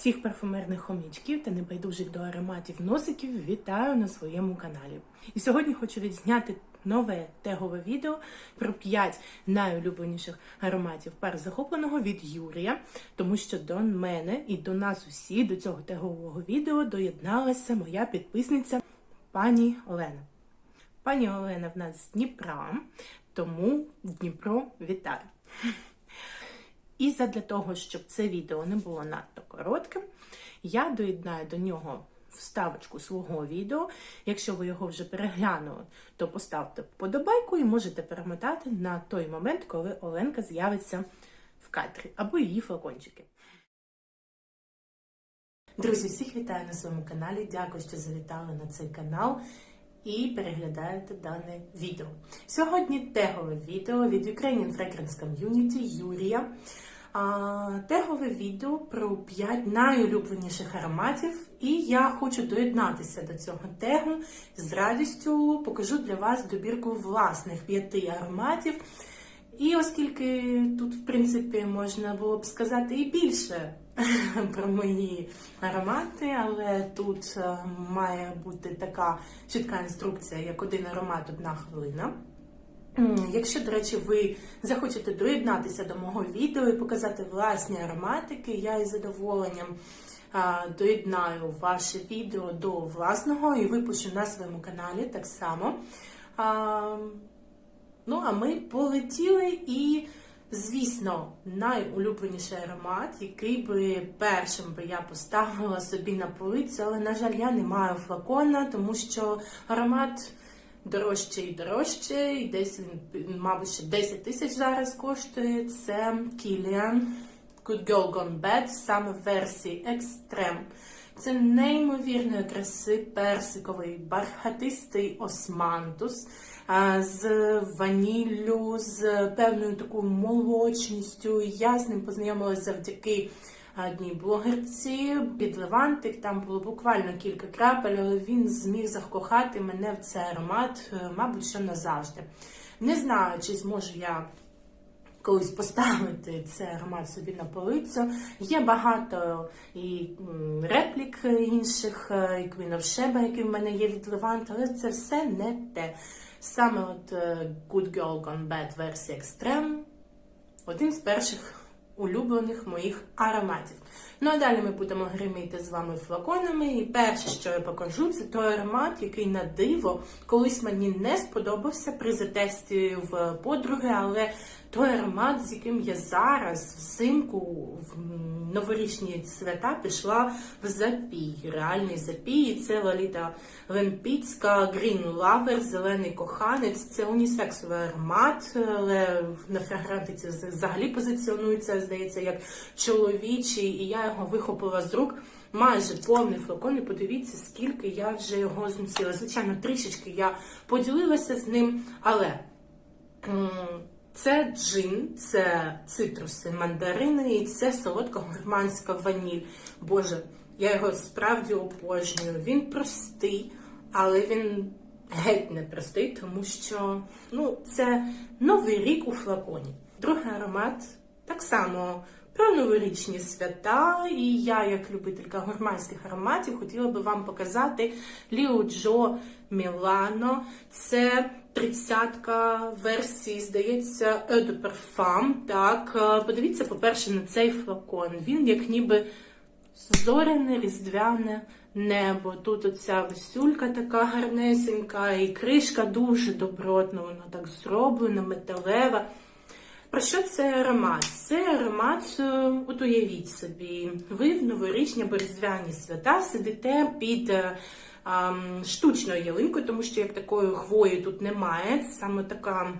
Всіх парфумерних хомічків та небайдужих до ароматів носиків вітаю на своєму каналі. І сьогодні хочу відзняти нове тегове відео про 5 найулюбленіших ароматів пар захопленого від Юрія, тому що до мене і до нас усі до цього тегового відео доєдналася моя підписниця пані Олена. Пані Олена в нас з Дніпра, тому Дніпро вітаю. І задля того, щоб це відео не було надто коротким, я доєднаю до нього вставочку свого відео. Якщо ви його вже переглянули, то поставте вподобайку і можете перемотати на той момент, коли Оленка з'явиться в кадрі або її флакончики. Друзі, всіх вітаю на своєму каналі. Дякую, що завітали на цей канал і переглядаєте дане відео. Сьогодні тегове відео від Ukrainian Fragrance Community Юрія. Тегове відео про 5 найулюбленіших ароматів, і я хочу доєднатися до цього тегу з радістю покажу для вас добірку власних п'яти ароматів. І оскільки тут, в принципі, можна було б сказати і більше про мої аромати, але тут е, має бути така чітка інструкція, як один аромат, одна хвилина. Якщо, до речі, ви захочете доєднатися до мого відео і показати власні ароматики, я із задоволенням доєднаю ваше відео до власного і випущу на своєму каналі так само. Ну, а ми полетіли і, звісно, найулюбленіший аромат, який би першим би я поставила собі на полицю, але, на жаль, я не маю флакона, тому що аромат дорожче і дорожче, і десь він, мабуть, ще 10 тисяч зараз коштує. Це Kilian Good Girl Gone Bad, саме версії Extreme. Це неймовірної краси персиковий бархатистий османтус з ваніллю, з певною такою молочністю. Я з ним познайомилася завдяки одній блогерці під Левантик. Там було буквально кілька крапель, але він зміг закохати мене в цей аромат, е, мабуть, що назавжди. Не знаю, чи зможу я колись поставити цей аромат собі на полицю. Є багато і реплік інших, е, і Queen of Sheba, який в мене є від Levant, але це все не те. Саме от е, Good Girl Gone Bad версія Extreme один з перших улюблених моїх ароматів. Ну а далі ми будемо гриміти з вами флаконами. І перше, що я покажу, це той аромат, який на диво колись мені не сподобався при затесті в подруги, але той аромат, з яким я зараз взимку в новорічні свята пішла в запій. Реальний запій. Це Лоліта Лемпіцька Green Lover, зелений коханець. Це унісексовий аромат, але на фрагрантиці взагалі позиціонується, здається, як чоловічий, і я його вихопила з рук. Майже повний флакон, і подивіться, скільки я вже його зносила. Звичайно, трішечки я поділилася з ним, але це джин, це цитруси, мандарини і це солодка гурманська ваніль. Боже, я його справді обожнюю. Він простий, але він геть не простий, тому що ну, це новий рік у флаконі. Другий аромат так само про новорічні свята. І я, як любителька гурманських ароматів, хотіла би вам показати Ліо Джо Мілано. Це тридцятка версії, здається, Eau de. Так, е, подивіться, по-перше, на цей флакон. Він як ніби зоряне, різдвяне небо. Тут оця весюлька така гарнесенька, і кришка дуже добротна, вона так зроблена, металева. Про що це аромат? Це аромат, е, от уявіть собі, ви в новорічні або свята сидите під е, штучною ялинкою, тому що як такої хвої тут немає. Це саме така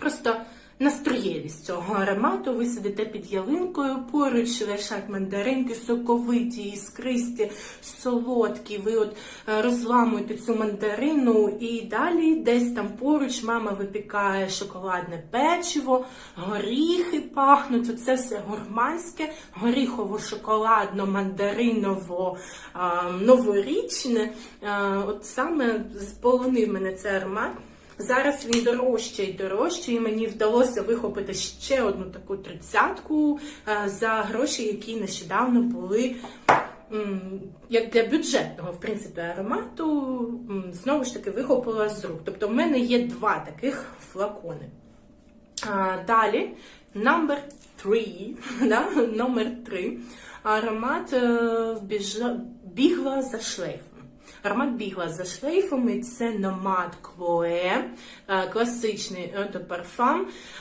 просто настроєвість цього аромату. Ви сидите під ялинкою, поруч лежать мандаринки, соковиті, іскристі, солодкі. Ви от е, розламуєте цю мандарину, і далі десь там поруч мама випікає шоколадне печиво, горіхи пахнуть. Оце все гурманське, горіхово-шоколадно-мандариново новорічне. От саме сполонив мене цей аромат. Зараз він дорожче і дорожче, і мені вдалося вихопити ще одну таку тридцятку е, за гроші, які нещодавно були як для бюджетного в принципі аромату. Знову ж таки вихопила з рук. Тобто в мене є два таких флакони. Далі, number three, да? номер три. Аромат е, бігла за шлейфом. Аромат бігла за шлейфом, і це номад Клоe, е, класичний Eau de.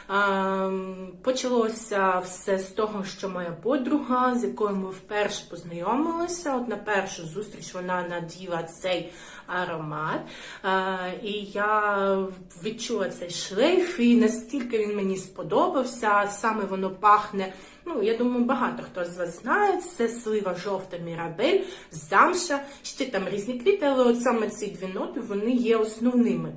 Е, Почалося все з того, що моя подруга, з якою ми вперше познайомилися. От на першу зустріч вона наділа цей аромат. Е, І я відчула цей шлейф, і настільки він мені сподобався. Саме воно пахне. Ну, я думаю, багато хто з вас знає. Це слива жовта мірабель, замша, ще там різні квіти, але от саме ці дві ноти вони є основними.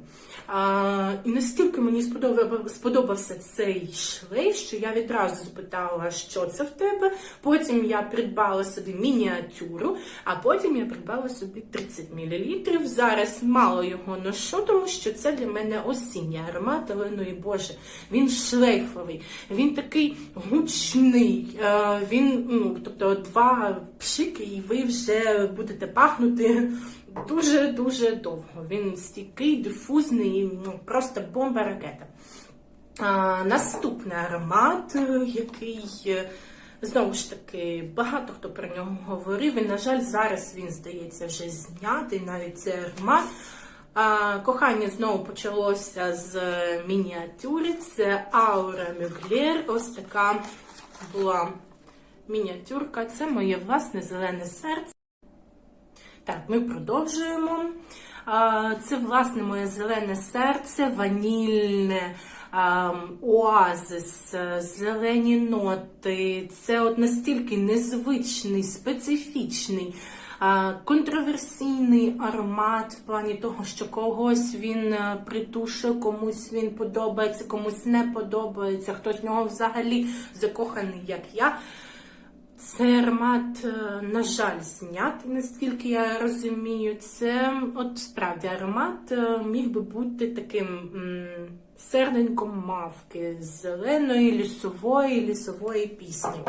А, і настільки мені сподобав, сподобався цей шлейф, що я відразу запитала, що це в тебе. Потім я придбала собі мініатюру, а потім я придбала собі 30 мл. Зараз мало його ношу, тому що це для мене осінній аромат, але ну і Боже, він шлейфовий, він такий гучний. Е, Він, ну, тобто, два пшики, і ви вже будете пахнути дуже-дуже довго. Він стійкий, дифузний, ну, просто бомба ракета. А, наступний аромат, е, який е, знову ж таки багато хто про нього говорив. І, на жаль, зараз він здається вже знятий, навіть цей аромат. А, кохання знову почалося з мініатюри. Це Аура Мюглєр. Ось така була мініатюрка. Це моє власне зелене серце. Так, ми продовжуємо. Це, власне, моє зелене серце, ванільне, оазис, е, зелені ноти. Це от настільки незвичний, специфічний, контроверсійний аромат в плані того, що когось він е, притушує, комусь він подобається, комусь не подобається, хтось в нього взагалі закоханий, як я. Цей аромат, е, на жаль, знятий, наскільки я розумію. Це от справді аромат е, міг би бути таким серденьком мавки з зеленої лісової лісової пісні.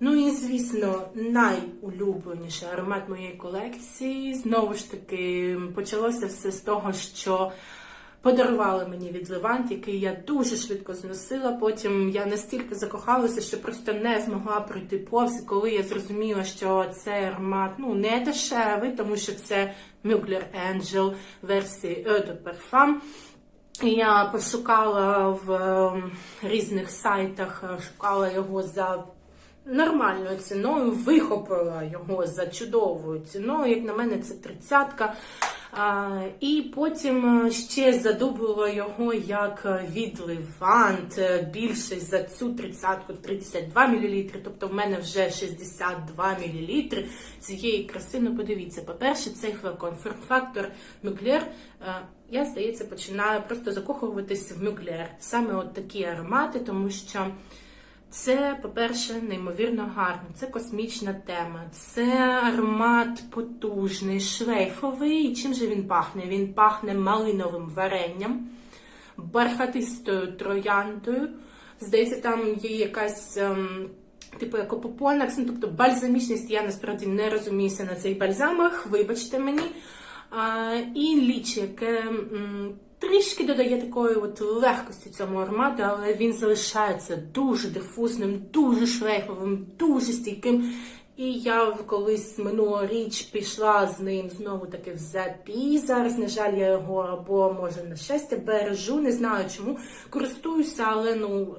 Ну і звісно, найулюбленіший аромат моєї колекції. Знову ж таки, почалося все з того, що подарували мені від Левант, який я дуже швидко зносила. Потім я настільки закохалася, що просто не змогла пройти повз. Коли я зрозуміла, що цей аромат ну не дешевий, тому що це Mugler Angel версії Eau de Parfum. Я пошукала в ем, різних сайтах, шукала його за нормальною ціною, вихопила його за чудовою ціною. Як на мене, це тридцятка. І потім е, ще задубила його як е, від Левант, е, більше за цю тридцятку 32 мл, тобто в мене вже 62 мл цієї краси. Ну, подивіться, по-перше, цей флакон форм-фактор Мюглер. Я, здається, починаю просто закохуватись в Мюглер. Саме от такі аромати, тому що. Це, по-перше, неймовірно гарно. Це космічна тема, це аромат потужний, шлейфовий. І чим же він пахне? Він пахне малиновим варенням, бархатистою трояндою. Здається, там є якась. Ем, Типу як опопонакс, ну, тобто бальзамічність, я насправді не розуміюся на цих бальзамах, вибачте мені. А, І лічі, яке трішки додає такої от легкості цьому аромату, але він залишається дуже дифузним, дуже шлейфовим, дуже стійким. І я колись минулоріч пішла з ним знову таки в запій. Зараз, на жаль, я його або може на щастя бережу, не знаю чому. Користуюся, але ну.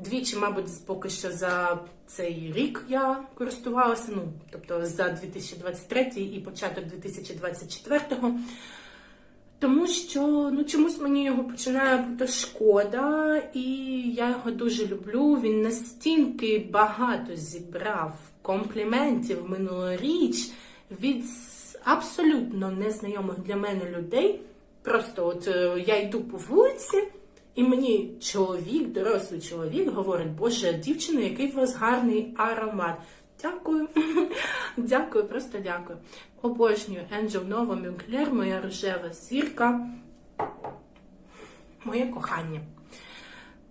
Двічі, мабуть, поки що за цей рік я користувалася, ну, тобто за 2023 і початок 2024. Тому що ну, чомусь мені його починає бути шкода, і я його дуже люблю. Він настільки багато зібрав компліментів минулоріч від абсолютно незнайомих для мене людей. Просто от е, я йду по вулиці. І мені чоловік, дорослий чоловік, говорить, Боже, дівчина, який у вас гарний аромат. Дякую, дякую, просто дякую. Обожнюю Angel Nova Mugler, моя рожева зірка. моє кохання.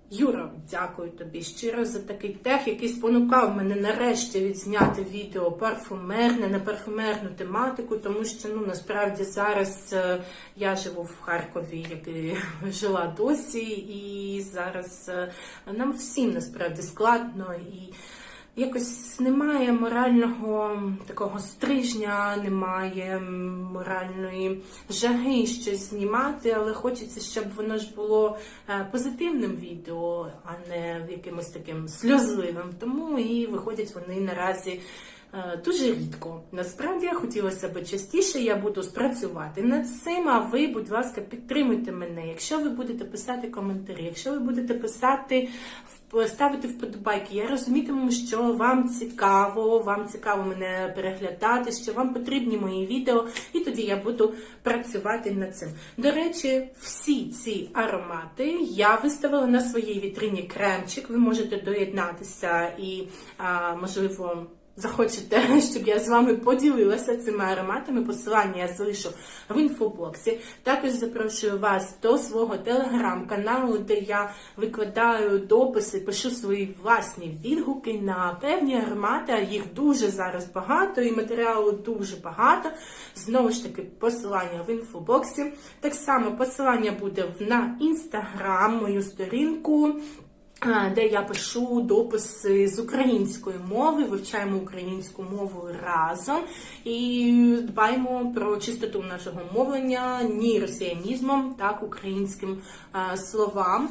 Юра, дякую тобі щиро за такий тех, який спонукав мене нарешті відзняти відео парфумерне на парфумерну тематику, тому що ну насправді зараз е, я живу в Харкові, як і жила досі, і зараз е, нам всім насправді складно і. Якось немає морального такого стрижня, немає моральної жаги щось знімати, але хочеться, щоб воно ж було е, позитивним відео, а не якимось таким сльозливим. Тому і виходять вони наразі. Е, Дуже рідко. Насправді хотілося б частіше, я буду спрацювати над цим. А ви, будь ласка, підтримуйте мене. Якщо ви будете писати коментарі, якщо ви будете писати ставити вподобайки, я розумітиму, що вам цікаво, вам цікаво мене переглядати, що вам потрібні мої відео, і тоді я буду працювати над цим. До речі, всі ці аромати я виставила на своїй вітрині кремчик. Ви можете доєднатися і, можливо. Захочете, щоб я з вами поділилася цими ароматами. Посилання я залишу в інфоблоксі. Також запрошую вас до свого телеграм-каналу, де я викладаю дописи, пишу свої власні відгуки на певні аромати. а Їх дуже зараз багато, і матеріалу дуже багато. Знову ж таки, посилання в інфобоксі. Так само посилання буде на інстаграм, мою сторінку. Де я пишу дописи з української мови, вивчаємо українську мову разом і дбаємо про чистоту нашого мовлення, ні росіянізмом, так українським словам.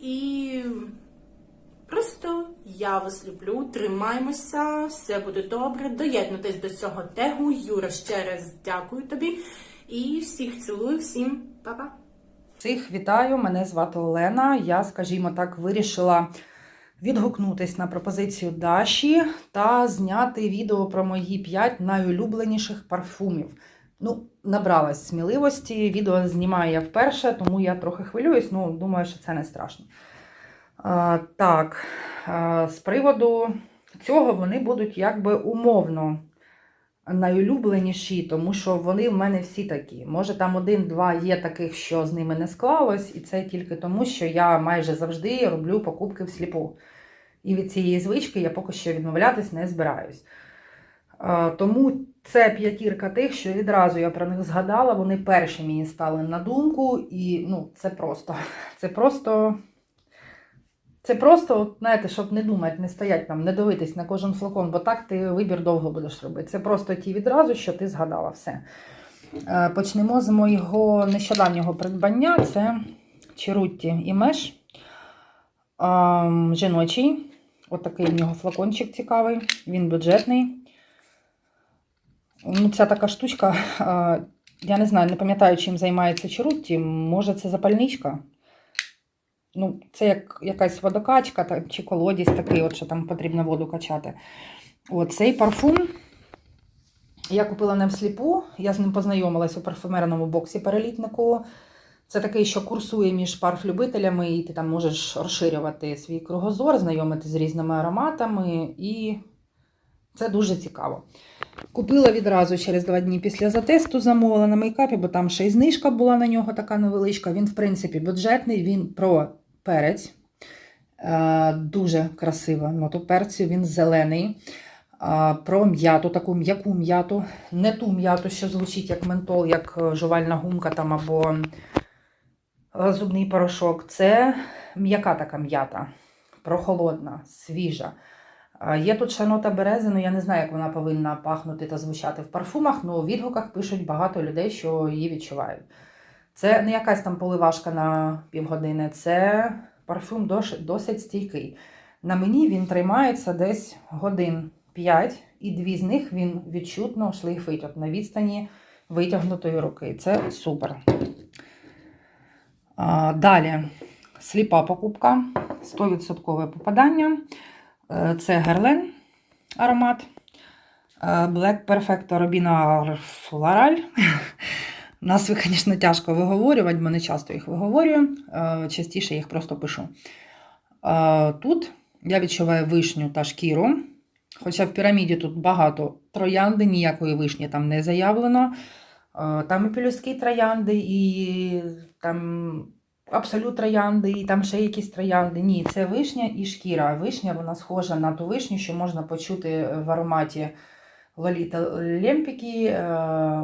І просто я вас люблю, тримаймося, все буде добре. Доєднуйтесь до цього тегу. Юра, ще раз дякую тобі і всіх цілую, всім па-па! Всіх вітаю, мене звати Олена. Я, скажімо так, вирішила відгукнутись на пропозицію Даші та зняти відео про мої 5 найулюбленіших парфумів. Ну, набралась сміливості. Відео знімаю я вперше, тому я трохи хвилююсь, ну думаю, що це не страшно. А, так, а, з приводу цього вони будуть якби умовно найулюбленіші, тому що вони в мене всі такі. Може, там один-два є таких, що з ними не склалось, і це тільки тому, що я майже завжди роблю покупки всліпу. І від цієї звички я поки що відмовлятись не збираюсь. Е, Тому це п'ятірка тих, що відразу я про них згадала, вони перші мені стали на думку, і ну, це просто. Це просто. Це просто, от, знаєте, щоб не думати, не стоять там, не дивитись на кожен флакон, бо так ти вибір довго будеш робити. Це просто ті відразу, що ти згадала все. Е, Почнемо з моєго нещодавнього придбання. Це Черутті і Меш. Жіночий. Отакий в нього флакончик цікавий. Він бюджетний. Ну, Ця така штучка, е, я не знаю, не пам'ятаю, чим займається Черутті. Може, це запальничка. Ну, це як якась водокачка та, чи колодязь такий, от, що там потрібно воду качати. От, цей парфум я купила не всліпу, я з ним познайомилась у парфумерному боксі перелітнику. Це такий, що курсує між парфлюбителями, і ти там можеш розширювати свій кругозор, знайомитися з різними ароматами, і це дуже цікаво. Купила відразу через два дні після затесту, замовила на мейкапі, бо там ще й знижка була на нього така невеличка. Він, в принципі, бюджетний, він про перець. Е, Дуже красива нота перцю, він зелений. А, Про м'яту, таку м'яку м'яту. Не ту м'яту, що звучить як ментол, як е, жувальна гумка там або е, зубний порошок. Це м'яка така м'ята, прохолодна, свіжа. Є тут ще нота берези, ну я не знаю, як вона повинна пахнути та звучати в парфумах, але у відгуках пишуть багато людей, що її відчувають. Це не якась там поливашка на півгодини, це парфюм досить стійкий. На мені він тримається десь годин 5, і дві з них він відчутно шлейфить от на відстані витягнутої руки. Це супер. А, далі сліпа покупка, 100% попадання. Е, Це Герлен аромат. Е, Black Perfecto Robina Floral. Назви, звісно, тяжко виговорювати, бо не часто їх виговорюю. Е, Частіше їх просто пишу. Тут я відчуваю вишню та шкіру. Хоча в піраміді тут багато троянди, ніякої вишні там не заявлено. Там і пелюстки троянди, і там абсолют троянди, і там ще якісь троянди. Ні, це вишня і шкіра. Вишня вона схожа на ту вишню, що можна почути в ароматі Лоліта Лемпіки,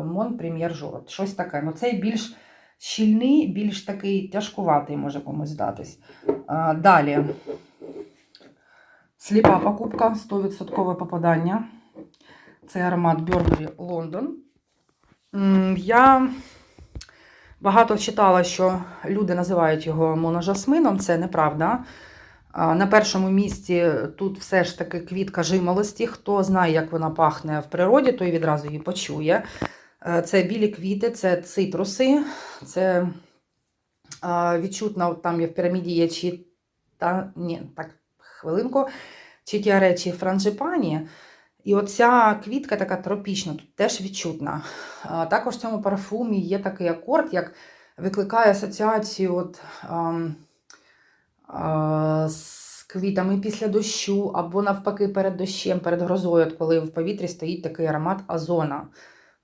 Мон Прем'єр Жорот. Щось таке. Ну, цей більш щільний, більш такий тяжкуватий може комусь здатись. Далі. Сліпа покупка, 100% попадання. Це аромат Burberry London. Я багато читала, що люди називають його моножасмином. Це неправда. На першому місці тут все ж таки квітка жимолості. Хто знає, як вона пахне в природі, той відразу її почує. Е, Це білі квіти, це цитруси, це а, відчутно, там є в піраміді є чи та ні, так, хвилинку, чи тіаре, чи франжипані. І оця квітка така тропічна, тут теж відчутна. Також в цьому парфумі є такий акорд, як викликає асоціацію от, ам, а, з квітами після дощу, або навпаки перед дощем, перед грозою, от коли в повітрі стоїть такий аромат озона.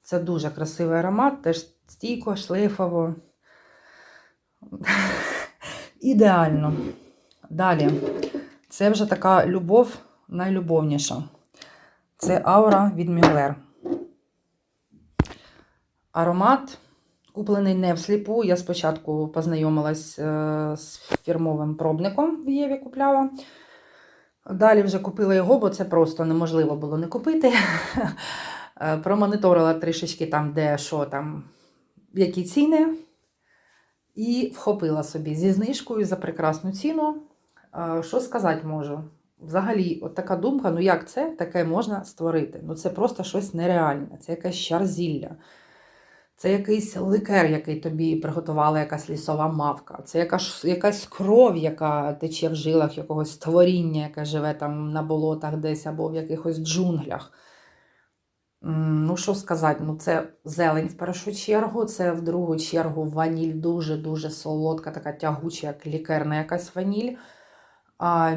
Це дуже красивий аромат, теж стійко, шлейфово. Ідеально. Далі. Це вже така любов найлюбовніша. Це аура від Мюллер. Аромат куплений не всліпу. Я спочатку познайомилась е, з фірмовим пробником в Єві купляла. Далі вже купила його, бо це просто неможливо було не купити. Е, Промоніторила трішечки там, де що там, які ціни. І вхопила собі зі знижкою за прекрасну ціну. Е, Що сказати можу? Взагалі, от така думка, ну як це таке можна створити? Ну це просто щось нереальне, це якась чарзілля. Це якийсь ликер, який тобі приготувала якась лісова мавка. Це якась, якась кров, яка тече в жилах якогось творіння, яке живе там на болотах десь або в якихось джунглях. Ну, що сказати, ну це зелень в першу чергу, це в другу чергу ваніль дуже-дуже солодка, така тягуча, як лікерна якась ваніль.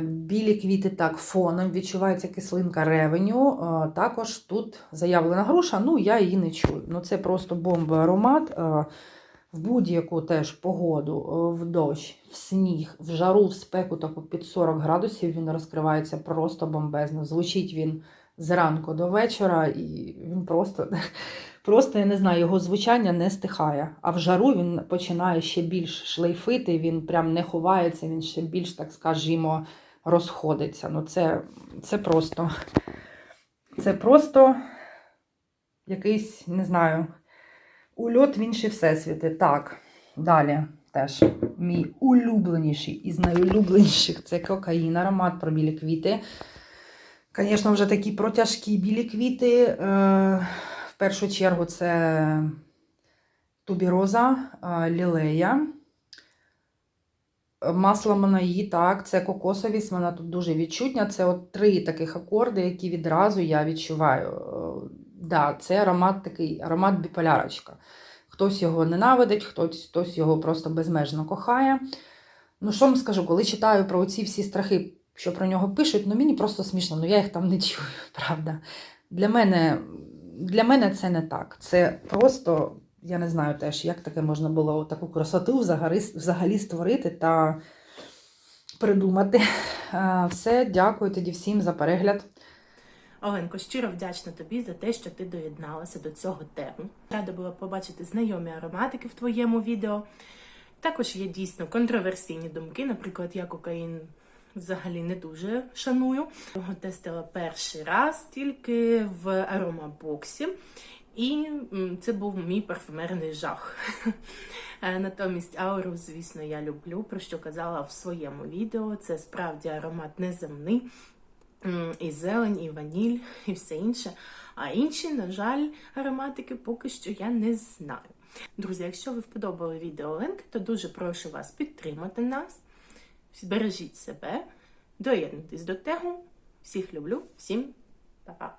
Білі квіти так фоном відчувається кислинка ревеню. Також тут заявлена груша, ну я її не чую. Ну це просто бомба аромат. В будь-яку теж погоду, е, в дощ, в сніг, в жару, в спеку, таку під 40 градусів він розкривається просто бомбезно. Звучить він зранку до вечора, і він просто, просто я не знаю, його звучання не стихає. А в жару він починає ще більш шлейфити, він прям не ховається, він ще більш, так скажімо, розходиться. Ну, це, це просто, це просто якийсь, не знаю, ульот в інші всесвіти. Так, далі теж мій улюбленіший із найулюбленіших це кокаїн, аромат про білі квіти. Звісно, вже такі протяжкі білі квіти. Е, в першу чергу це тубіроза, е, лілея. Масло монаї, так, це кокосовість, вона тут дуже відчутня. Це от три таких акорди, які відразу я відчуваю. Е, Да, це аромат такий, аромат біполярочка. Хтось його ненавидить, хтось, хтось його просто безмежно кохає. Ну, що вам скажу, коли читаю про ці всі страхи, що про нього пишуть, ну мені просто смішно, ну я їх там не чую, правда. Для мене, для мене це не так. Це просто, я не знаю теж, як таке можна було таку красоту взагалі, взагалі створити та придумати. Все, дякую тоді всім за перегляд. Оленко, щиро вдячна тобі за те, що ти доєдналася до цього тему. Рада була побачити знайомі ароматики в твоєму відео. Також є дійсно контроверсійні думки. Наприклад, я кокаїн взагалі не дуже шаную. Його тестила перший раз тільки в аромабоксі. І це був мій парфумерний жах. Е, Натомість ауру, звісно, я люблю, про що казала в своєму відео. Це справді аромат неземний. І зелень, і ваніль, і все інше. А інші, на жаль, ароматики поки що я не знаю. Друзі, якщо ви вподобали відео Оленки, то дуже прошу вас підтримати нас. Бережіть себе, доєднуйтесь до тегу. Всіх люблю, всім па-па!